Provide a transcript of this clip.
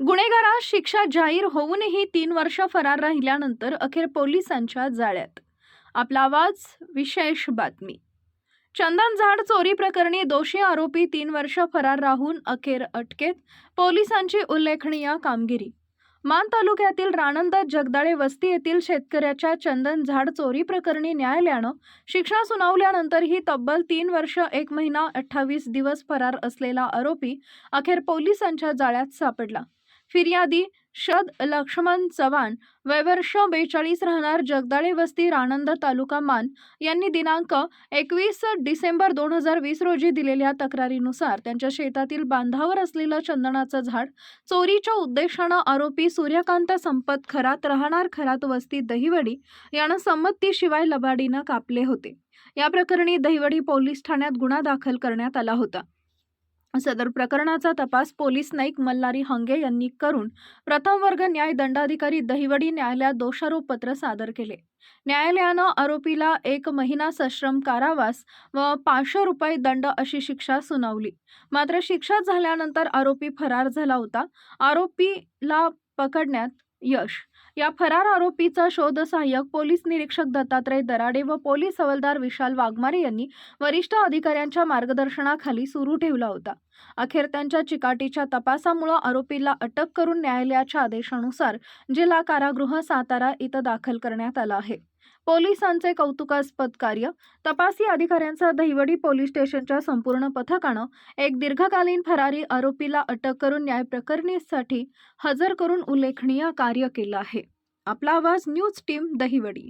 गुन्हेगारास शिक्षा जाहीर होऊनही तीन वर्ष फरार राहिल्यानंतर अखेर पोलिसांच्या जाळ्यात. आपला आवाज विशेष बातमी. चंदन झाड चोरी प्रकरणी दोषी आरोपी तीन वर्ष फरार राहून अखेर अटकेत पोलिसांची उल्लेखनीय कामगिरी. मान तालुक्यातील राणंद जगदाळे वस्ती येथील शेतकऱ्याच्या चंदन झाड चोरी प्रकरणी न्यायालयानं शिक्षा सुनावल्यानंतरही तब्बल तीन वर्ष एक महिना अठ्ठावीस दिवस फरार असलेला आरोपी अखेर पोलिसांच्या जाळ्यात सापडला. फिर्यादी शद लक्ष्मण चव्हाण वयवर्ष बेचाळीस राहणार जगदाळे वस्ती राणंद तालुका मान यांनी दिनांक एकवीस डिसेंबर दोन हजार वीस रोजी दिलेल्या तक्रारीनुसार त्यांच्या शेतातील बांधावर असलेलं चंदनाचं झाड चोरीच्या उद्देशानं आरोपी सूर्यकांत संपत खरात राहणार खरात वस्ती दहिवडी यानं संमतीशिवाय लबाडीनं कापले होते. या प्रकरणी दहिवडी पोलीस ठाण्यात गुन्हा दाखल करण्यात आला होता. सदर प्रकरणाचा तपास पोलीस नाईक मल्हारी हंगे यांनी करून प्रथम वर्ग न्याय दंडाधिकारी दहिवडी न्यायालयात दोषारोपपत्र सादर केले. न्यायालयानं आरोपीला एक महिना सश्रम कारावास व पाचशे रुपये दंड अशी शिक्षा सुनावली. मात्र शिक्षा झाल्यानंतर आरोपी फरार झाला होता. आरोपीला पकडण्यात यश या फरार आरोपीचा शोध सहाय्यक पोलीस निरीक्षक दत्तात्रय दराडे व पोलीस हवालदार विशाल वाघमारे यांनी वरिष्ठ अधिकाऱ्यांच्या मार्गदर्शनाखाली सुरू ठेवला होता. अखेर त्यांच्या चिकाटीच्या तपासामुळे आरोपीला अटक करून न्यायालयाच्या आदेशानुसार जिल्हा कारागृह सातारा इथं दाखल करण्यात आलं आहे. पोलिसांचे कौतुकास्पद कार्य. तपासी अधिकाऱ्यांचा दहिवडी पोलीस स्टेशनच्या संपूर्ण पथकानं एक दीर्घकालीन फरारी आरोपीला अटक करून न्याय प्रकरणीसाठी हजर करून उल्लेखनीय कार्य केलं आहे. आपला आवाज न्यूज टीम दहिवडी.